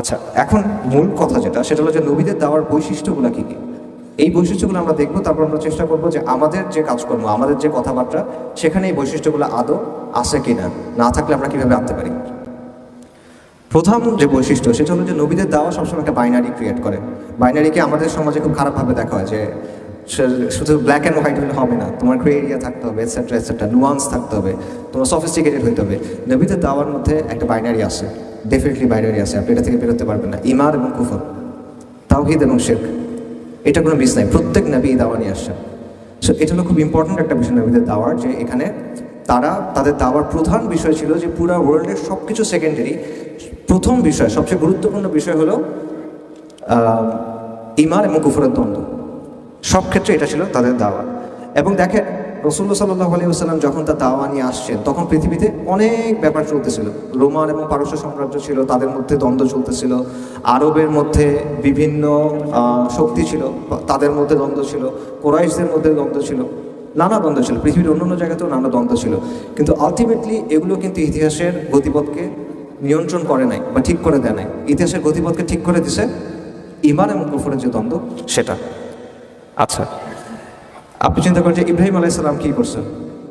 আচ্ছা এখন মূল কথা যেটা, সেটা হলো যে নবীদের দেওয়ার বৈশিষ্ট্যগুলো কি কি? এই বৈশিষ্ট্যগুলো আমরা দেখব, তারপর আমরা চেষ্টা করব যে আমাদের যে কাজকর্ম, আমাদের যে কথাবার্তা, সেখানে এই বৈশিষ্ট্যগুলো আদৌ আসে কিনা, না থাকলে আমরা কীভাবে আনতে পারি? প্রথম যে বৈশিষ্ট্য, সেটা হলো যে নবীদের দেওয়া সবসময় একটা বাইনারি ক্রিয়েট করে। বাইনারিকে আমাদের সমাজে খুব খারাপভাবে দেখা হয় যে শুধু ব্ল্যাক অ্যান্ড হোয়াইট হলে হবে না, তোমার গ্রে এরিয়া থাকতে হবে এটসেট্রা এটসেট্রা নুয়ান্স থাকতে হবে, তোমার সফিস্টিকেটেড হইতে হবে। নবীদের দাওয়ার মধ্যে একটা বাইনারি আছে ডেফিনেটলি বাইনারি আছে, আপনি এটা থেকে বেরোতে পারবেন না। ইমার এবং কুফর, তাওহিদ এবং শেখ এটা কোনো মিস নাই। প্রত্যেক নবী এই দাওয়া নিয়ে আসছেন। সো এটা হলো খুব ইম্পর্ট্যান্ট একটা বিষয় নবীদের দাওয়ার, যে এখানে তারা, তাদের দাওয়ার প্রধান বিষয় ছিল যে পুরো ওয়ার্ল্ডের সব কিছু সেকেন্ডারি প্রথম বিষয়, সবচেয়ে গুরুত্বপূর্ণ বিষয় হলো ইমান এবং কুফরের দ্বন্দ্ব। সব ক্ষেত্রে এটা ছিল তাদের দাওয়া। এবং দেখেন রসুল্লা সাল্লাহ আলী যখন তার দাওয়া নিয়ে আসছেন তখন পৃথিবীতে অনেক ব্যাপার চলতেছিল। রোমান এবং পারস্য সাম্রাজ্য ছিল, তাদের মধ্যে দ্বন্দ্ব চলতেছিল। আরবের মধ্যে বিভিন্ন শক্তি ছিল, তাদের মধ্যে দ্বন্দ্ব ছিল, কোরাইশদের মধ্যে দ্বন্দ্ব ছিল, নানা দ্বন্দ্ব ছিল। পৃথিবীর অন্য অন্য জায়গাতেও নানা দ্বন্দ্ব ছিল। কিন্তু আলটিমেটলি এগুলো কিন্তু ইতিহাসের গতিপথকে নিয়ন্ত্রণ করে নাই বা ঠিক করে দেয় নাই। ইতিহাসের গতিপথকে ঠিক করে দিছে ইমান এবং কুফরের যে দ্বন্দ্ব, সেটা। আচ্ছা। আপনি চিন্তা করেন যে ইব্রাহিম আলাইসাল্লাম কী করছেন?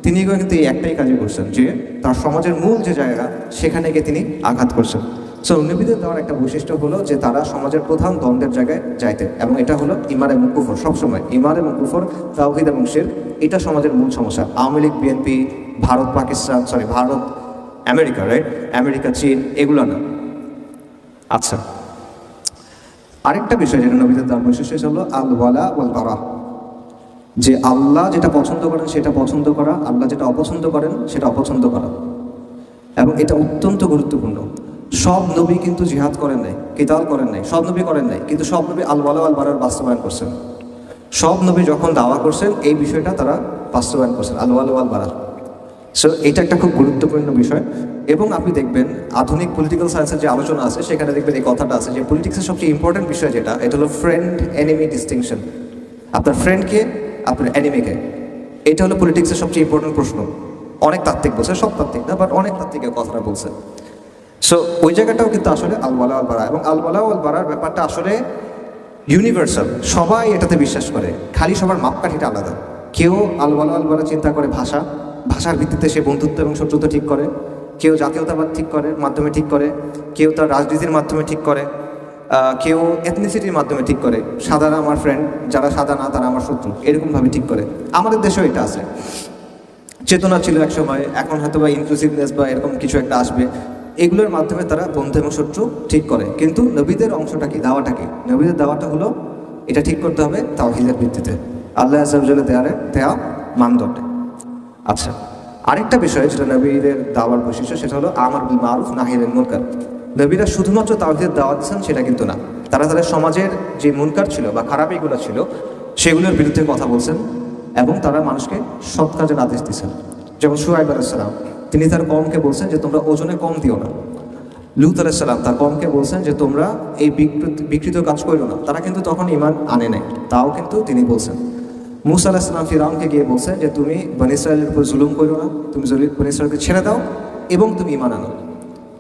তিনি কিন্তু এই একটাই কাজই করছেন যে তার সমাজের মূল যে জায়গা, সেখানে গিয়ে তিনি আঘাত করছেন। সো নবীদের দেওয়ার একটা বৈশিষ্ট্য হলো যে তারা সমাজের প্রধান দ্বন্দ্বের জায়গায় যাইতেন এবং এটা হলো ইমার এবং কুফর। সবসময় ইমার এবং কুফর, তাওহিদ এবং শির এটা সমাজের মূল সমস্যা। Awami League, BNP, Bharat, Pakistan sorry Bharat, America right America, চীন, এগুলো না। আচ্ছা আরেকটা বিষয় যেটা নবীদের দেওয়ার বৈশিষ্ট্য হলো আল ওয়ালা ওয়াল বারা যে আল্লাহ যেটা পছন্দ করেন, সেটা পছন্দ করা, আল্লাহ যেটা অপছন্দ করেন, সেটা অপছন্দ করা। এবং এটা অত্যন্ত গুরুত্বপূর্ণ। সব নবী কিন্তু জিহাদ করেন নাই, কিতাল করেন নাই, সব নবী করেন নাই, কিন্তু সব নবী আল ওয়ালা আল বারার বাস্তবায়ন করছেন। সব নবী যখন দাওয়া করছেন, এই বিষয়টা তারা বাস্তবায়ন করছেন আল ওয়ালা আল বারা সো এটা একটা খুব গুরুত্বপূর্ণ বিষয়। এবং আপনি দেখবেন, আধুনিক পলিটিক্যাল সায়েন্সের যে আলোচনা আছে, সেখানে দেখবেন এই কথাটা আছে যে পলিটিক্সের সবচেয়ে ইম্পর্টেন্ট বিষয় যেটা, এটা হলো ফ্রেন্ড এনিমি ডিস্টিংশন আপনার ফ্রেন্ডকে আপনার এনিমিকে এটা হলো পলিটিক্সের সবচেয়ে ইম্পর্টেন্ট প্রশ্ন। অনেক তাত্ত্বিক বলছে, সব তাত্ত্বিক না বাট অনেক তাত্ত্বিক কথাটা বলছে। সো ওই জায়গাটাও কিন্তু আসলে আলওয়ালা আল বারা এবং আলওয়ালা আল বারার ব্যাপারটা আসলে ইউনিভার্সাল সবাই এটাতে বিশ্বাস করে, খালি সবার মাপকাঠিটা আলাদা। কেউ আলওয়ালা আল বারা চিন্তা করে ভাষা, ভাষার ভিত্তিতে সে বন্ধুত্ব এবং শত্রুতা ঠিক করে, কেউ জাতীয়তাবাদ ঠিক করে, মাধ্যমে ঠিক করে, কেউ তার রাজনীতির মাধ্যমে ঠিক করে। কেউ এথনিসিটির মাধ্যমে ঠিক করে। সাদারা আমার ফ্রেন্ড যারা সাদা না, তারা আমার শত্রু। এরকমভাবে ঠিক করে। আমাদের দেশেও এটা আছে। চেতনা ছিল এক সময়, এখন হয়তো বা ইনক্লুসিভনেস বা এরকম কিছু একটা আসবে। এগুলোর মাধ্যমে তারা বন্ধু এবং শত্রু ঠিক করে। কিন্তু নবীদের অংশটা কি, দাওয়াটা কি? নবীদের দাওয়াটা হলো, এটা ঠিক করতে হবে তাওহিদের ভিত্তিতে। আল্লাহ আজাবজলে দেয়ারে দেয়া মানদণ্ডে। আচ্ছা আরেকটা বিষয় যেটা নবীদের দাওয়ার বৈশিষ্ট্য, সেটা হলো, আমার বিল মারুফ নাহিরের মুনকার। নবীরা শুধুমাত্র তাওহিদের দাওয়াত দিচ্ছেন সেটা কিন্তু না। তারা তাদের সমাজের যে মুনকার ছিল বা খারাপ এগুলো ছিল, সেগুলোর বিরুদ্ধে কথা বলছেন এবং তারা মানুষকে সৎ কাজের আদেশ দিচ্ছেন যেমন সুহাইব আলাইসালাম তিনি তার কমকে বলছেন যে, তোমরা ওজনে কম দিও না। লুত আলাইসালাম তার কমকে বলছেন যে, তোমরা এই বিকৃত বিকৃত কাজ করো না। তারা কিন্তু তখন ইমান আনে নাই, তাও কিন্তু তিনি বলছেন। মুসা আলাহিসাম ফিরাউনকে গিয়ে বলছে যে, তুমি বনি ইসরায়েলের উপর জুলুম করো না, তুমি জলি- বনি ইসরায়েলকে ছেড়ে দাও এবং তুমি ইমান আনো।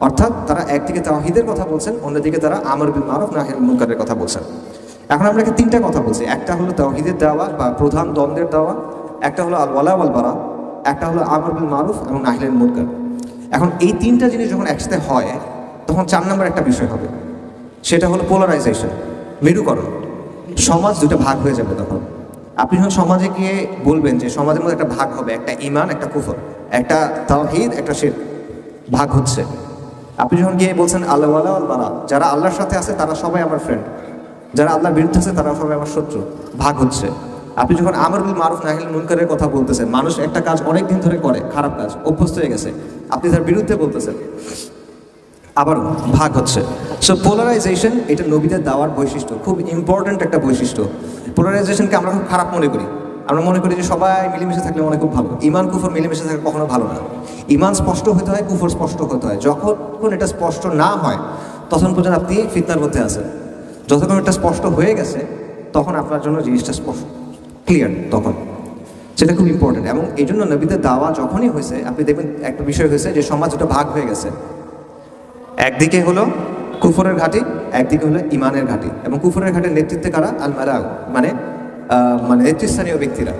অর্থাৎ তারা একদিকে তাওহিদের কথা বলছেন, অন্যদিকে তারা আমর বিল মারুফ, নাহির মুনকারের কথা বলছেন। এখন আমরা তিনটা কথা বলছি। একটা হলো তাওহিদের দাওয়া বা প্রধান দ্বন্দ্বের দাওয়া, একটা হলো আল ওয়ালা ওয়াল বারা একটা হলো আমর বিল মারুফ এবং নাহিলের মুনকার। এখন এই তিনটা জিনিস যখন একসাথে হয়, তখন চার নম্বর একটা বিষয় হবে। সেটা হলো পোলারাইজেশন মেরুকরণ। সমাজ দুটো ভাগ হয়ে যাবে তখন। আপনি যখন সমাজে গিয়ে বলবেন যে সমাজের মধ্যে একটা ভাগ হবে, একটা ইমান একটা কুফর, একটা তাওহিদ, একটা শির ভাগ হচ্ছে। আপনি যখন গিয়ে বলছেন, আল্লাহ আল বারা যারা আল্লাহর সাথে আছে, তারা সবাই আমার ফ্রেন্ড যারা আল্লাহর বিরুদ্ধে আছে, তারা সবাই আমার শত্রু। ভাগ হচ্ছে। আপনি যখন আমার বিল মারুফ, নাহিল মুনকারের কথা বলতেছেন, মানুষ একটা কাজ অনেক দিন ধরে করে, খারাপ কাজ, অভ্যস্ত হয়ে গেছে। আপনি তার বিরুদ্ধে বলতেছেন। আবার ভাগ হচ্ছে। সো পোলারাইজেশন এটা নবীদের দেওয়ার বৈশিষ্ট্য, খুব ইম্পর্ট্যান্ট একটা বৈশিষ্ট্য। পোলারাইজেশনকে আমরা খুব খারাপ মনে করি। আমরা মনে করি যে সবাই মিলেমিশে থাকলে মনে খুব ভালো। ইমান কুফর মিলেমিশে থাকলে কখনো ভালো না। ইমান স্পষ্ট হতে হয়, কুফর স্পষ্ট হতে হয়। যখন এটা স্পষ্ট না হয়, তখন পর্যন্ত আপনি ফিতনার মধ্যে আছেন। যতক্ষণ এটা স্পষ্ট হয়ে গেছে, তখন আপনার জন্য জিনিসটা স্পষ্ট ক্লিয়ার তখন। সেটা খুব ইম্পর্টেন্ট এবং এই জন্য নবীদের দাওয়া যখনই হয়েছে, আপনি দেখবেন একটা বিষয় হয়েছে যে সমাজ ওটা ভাগ হয়ে গেছে। একদিকে হলো কুফরের ঘাঁটি, একদিকে হলো ইমানের ঘাঁটি। এবং কুফরের ঘাটের নেতৃত্বে কারা? আল মালা মানে মানে নেতৃস্থানীয় ব্যক্তিরা,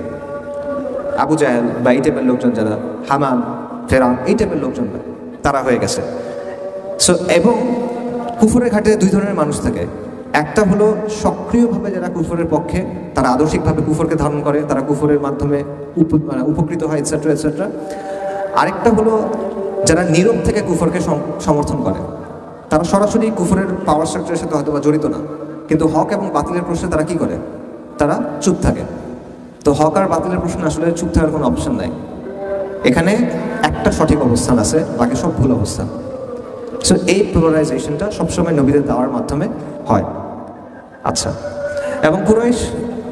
আবু জাহেল বা এই টাইপের লোকজন যারা হামান ফেরাম এই টাইপের লোকজনরা তারা হয়ে গেছে। সো এবং কুফরের ঘাটে দুই ধরনের মানুষ থাকে। একটা হলো সক্রিয়ভাবে যারা কুফরের পক্ষে, তারা আদর্শিকভাবে কুফরকে ধারণ করে, তারা কুফরের মাধ্যমে মানে উপকৃত হয় এটসেট্রা এটসেট্রা আরেকটা হলো যারা নীরব থেকে কুফরকে সম- সমর্থন করে। তারা সরাসরি কুফরের পাওয়ার স্ট্রাকচারের সাথে হয়তো বা জড়িত না। কিন্তু হক এবং বাতিলের প্রশ্নে তারা কি করে? তারা চুপ থাকে। তো হক আর বাতিলের প্রশ্নে আসলে চুপ থাকার কোনো অপশন নাই। এখানে একটা সঠিক অবস্থান আছে, বাকি সব ভুল অবস্থান সো এই পোলারাইজেশনটা সবসময় নবীদের দেওয়ার মাধ্যমে হয়। আচ্ছা এবং কুরাইশ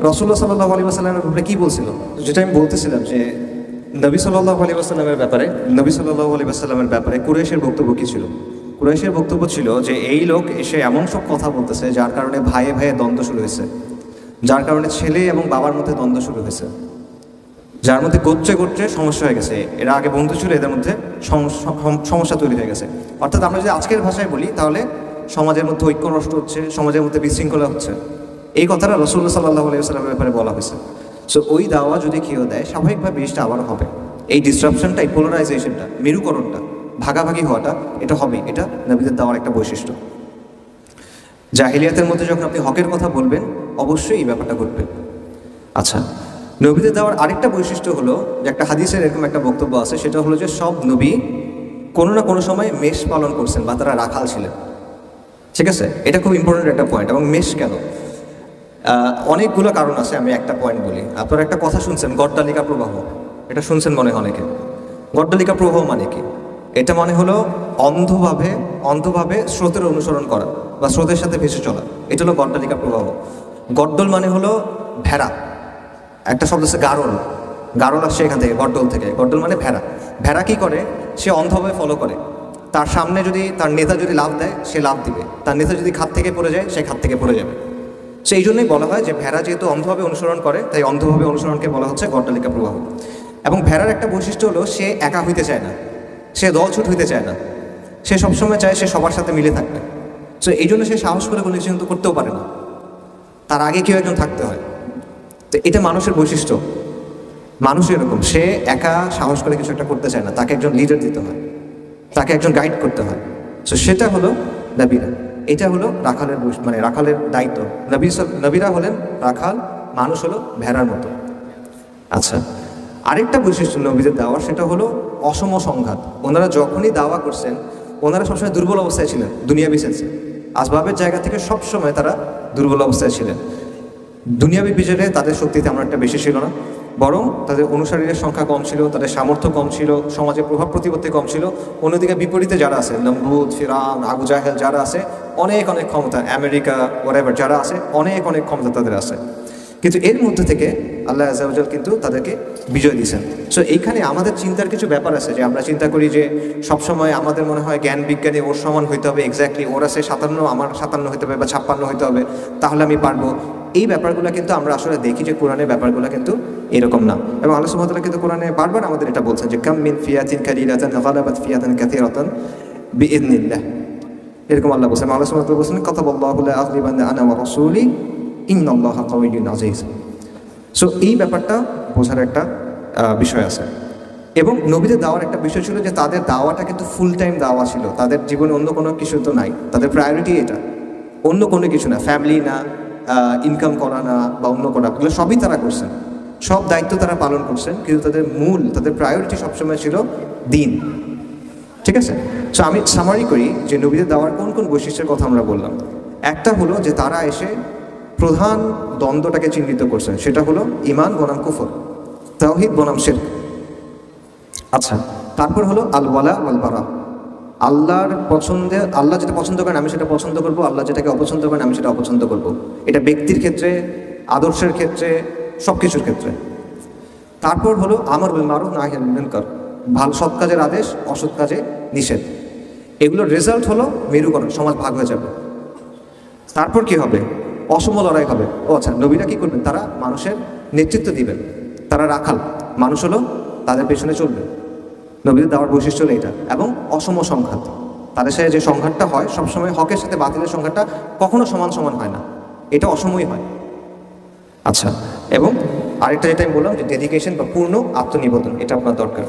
রসুল্লাহ সাল্লাহ আলী আসাল্লামের ব্যাপারে কী বলছিল? যেটা আমি বলতেছিলাম যে, নবী সাল্লাহ আলী আসাল্লামের ব্যাপারে, নবী সাল্লাহ আলী আসাল্লামের ব্যাপারে কুরাইশের বক্তব্য কী ছিল? কুরাইশের বক্তব্য ছিল যে, এই লোক এসে এমন সব কথা বলতেছে যার কারণে ভাইয়ে ভাইয়ে দ্বন্দ্ব শুরু হয়েছে। যার কারণে ছেলে এবং বাবার মধ্যে দ্বন্দ্ব শুরু হয়েছে। যার মধ্যে গোত্রে গোত্রে সমস্যা হয়ে গেছে। এরা আগে বন্ধু ছিল, এদের মধ্যে সমস্যা তৈরি হয়ে গেছে। অর্থাৎ আমরা যদি আজকের ভাষায় বলি, তাহলে সমাজের মধ্যে ঐক্য নষ্ট হচ্ছে, সমাজের মধ্যে বিশৃঙ্খলা হচ্ছে। এই কথাটা রসুল্লাহ সাল্লাহ আলাইসাল্লামের ব্যাপারে বলা হয়েছে। সো ওই দাওয়া যদি কেউ দেয়, স্বাভাবিকভাবে জিনিসটা আবার হবে। এই ডিসরাপশনটা এই পোলারাইজেশনটা মেরুকরণটা, ভাগাভাগি হওয়াটা, এটা হবেই এটা নবীদের দেওয়ার একটা বৈশিষ্ট্য। জাহিলিয়াতের মধ্যে যখন আপনি হকের কথা বলবেন অবশ্যই এই ব্যাপারটা ঘটবে। আচ্ছা নবীদের দেওয়ার আরেকটা বৈশিষ্ট্য হলো যে একটা হাদিসের এরকম একটা বক্তব্য আছে, সেটা হলো যে সব নবী কোনো না কোনো সময় মেষ পালন করছেন বা তারা রাখাল ছিলেন। ঠিক আছে? এটা খুব ইম্পর্টেন্ট একটা পয়েন্ট এবং মেষ কেন? অনেকগুলো কারণ আছে, আমি একটা পয়েন্ট বলি। আপনারা একটা কথা শুনছেন, গড্ডালিকা প্রবাহ। এটা শুনছেন মনে হয় অনেকে। গড্ডালিকা প্রবাহ মানে কি? এটা মানে হলো অন্ধভাবে অন্ধভাবে স্রোতের অনুসরণ করা বা স্রোতের সাথে ভেসে চলা। এটা হলো গড্ডালিকা প্রবাহ। গড্ডল মানে হলো ভেড়া। একটা শব্দ আছে গারল। গারল আসছে এখান থেকে, গড্ডল থেকে। গড্ডল মানে ভেড়া। ভেড়া কি করে? সে অন্ধভাবে ফলো করে। তার সামনে যদি, তার নেতা যদি লাভ দেয়, সে লাভ দিবে। তার নেতা যদি খাত থেকে পড়ে যায়, সে খাত থেকে পড়ে যাবে। সেই জন্যই বলা হয় যে ভেড়া যেহেতু অন্ধভাবে অনুসরণ করে, তাই অন্ধভাবে অনুসরণকে বলা হচ্ছে গড্ডালিকা প্রবাহ। এবং ভেড়ার একটা বৈশিষ্ট্য হলো, সে একা হইতে চায় না। সে দলছুট হইতে চায় না। সে সবসময় চায় সে সবার সাথে মিলে থাকবে সো এই জন্য সে সাহস করে কোনো কিছু কিন্তু করতেও পারে না। তার আগে কেউ একজন থাকতে হয়। তো এটা মানুষের বৈশিষ্ট্য। মানুষ এরকম। সে একা সাহস করে কিছু একটা করতে চায় না। তাকে একজন লিডার দিতে হয়। তাকে একজন গাইড করতে হয়। সো সেটা হলো নবীরা। এটা হলো রাখালের মানে রাখালের দায়িত্ব। নবী নবীরা হলেন রাখাল, মানুষ হলো ভেড়ার মতো। আচ্ছা আরেকটা বৈশিষ্ট্য নবীদের দাওয়া সেটা হলো অসম সংঘাত। ওনারা যখনই দাওয়া করছেন, ওনারা সবসময় দুর্বল অবস্থায় ছিলেন, দুনিয়া বিশেষে আসবাবের জায়গা থেকে সবসময় তারা দুর্বল অবস্থায় ছিলেন। দুনিয়াবী বিজয়ে তাদের শক্তিতে আমার একটা বেশি ছিল না। বরং তাদের অনুসারীদের সংখ্যা কম ছিল, তাদের সামর্থ্য কম ছিল, সমাজে প্রভাব প্রতিপত্তি কম ছিল। অন্যদিকে বিপরীতে যারা আছে নমরুদ ফিরান আবু জাহেল যারা আছে, অনেক অনেক ক্ষমতা, আমেরিকা ওয়ারাইভার যারা আছে, অনেক অনেক ক্ষমতা তাদের আছে। কিন্তু এর মধ্যে থেকে আল্লাহ আজাউজাল কিন্তু তাদেরকে বিজয় দিয়েছেন। সো এইখানে আমাদের চিন্তার কিছু ব্যাপার আছে যে আমরা চিন্তা করি যে সবসময় আমাদের মনে হয় জ্ঞান বিজ্ঞানে ওর সমান হইতে হবে এক্স্যাক্টলি ওর আছে সাতান্ন, আমার সাতান্ন হইতে হবে বা ছাপ্পান্ন হইতে হবে, তাহলে আমি পারব। এই ব্যাপারগুলো কিন্তু আমরা আসলে দেখি যে কোরআনের ব্যাপারগুলো কিন্তু এরকম না। এবং আল্লাহ সুবহানাহু কিন্তু কোরআনে বারবার আমাদের এটা বলছেন যে, কাম মিন ফিয়াতিন কালিলাতান গালাবাত ফিয়াতান কাসীরাতান বিইذنিল্লাহ এরকম আল্লাহ বলছেন। আল্লাহ সুবহানাহু বলছেন কথা বললাহু আনা ওয়া সো এই ব্যাপারটা বোঝার একটা বিষয় আছে। এবং নবীদের দাওয়ার একটা বিষয় ছিল যে তাদের দাওয়াটা কিন্তু ফুল টাইম দাওয়া ছিল। তাদের জীবনে অন্য কোনো কিছু তো নাই। তাদের প্রায়োরিটি এটা। অন্য কোনো কিছু না। ফ্যামিলি না ইনকাম করা না বা অন্য করা এগুলো সবই তারা করছেন। সব দায়িত্ব তারা পালন করছেন। কিন্তু তাদের মূল, তাদের প্রায়োরিটি সবসময় ছিল দিন। ঠিক আছে? সো আমি সামারি করি যে নবীদের দেওয়ার কোন কোন বৈশিষ্ট্যের কথা আমরা বললাম। একটা হলো যে তারা এসে প্রধান দ্বন্দ্বটাকে চিহ্নিত করছেন, সেটা হলো ইমান বনাম কুফর, তাওহিদ বনাম শেরক। আচ্ছা তারপর হলো আল ওয়ালা ওয়াল বারা আল্লাহর পছন্দে, আল্লাহ যেটা পছন্দ করেন, আমি সেটা পছন্দ করব, আল্লাহ যেটাকে অপছন্দ করেন, আমি সেটা অপছন্দ করব। এটা ব্যক্তির ক্ষেত্রে, আদর্শের ক্ষেত্রে সব কিছুর ক্ষেত্রে। তারপর হলো আমার মারুফ নাহিয়ান মুনকার। ভালো সৎ কাজের আদেশ, অসৎ কাজে নিষেধ। এগুলোর রেজাল্ট হলো মেরুকরণ, সমাজ ভাগ হয়ে যাবে। তারপর কি হবে? অসম লড়াই হবে। ও আচ্ছা নবীরা কি করবেন? তারা মানুষের নেতৃত্ব দিবেন। তারা রাখাল। মানুষ হলো তাদের পেছনে চলবে। নবীদের দেওয়ার বৈশিষ্ট্য হলো এটা। এবং অসম সংঘাত। তাদের সাথে যে সংঘাতটা হয়, সবসময় হকের সাথে বাতিলের সংঘাতটা কখনো সমান সমান হয় না। এটা অসময় হয়। আচ্ছা এবং আরেকটা যেটা আমি বললাম যে ডেডিকেশন বা পূর্ণ আত্মনিবেদন, এটা আপনার দরকার।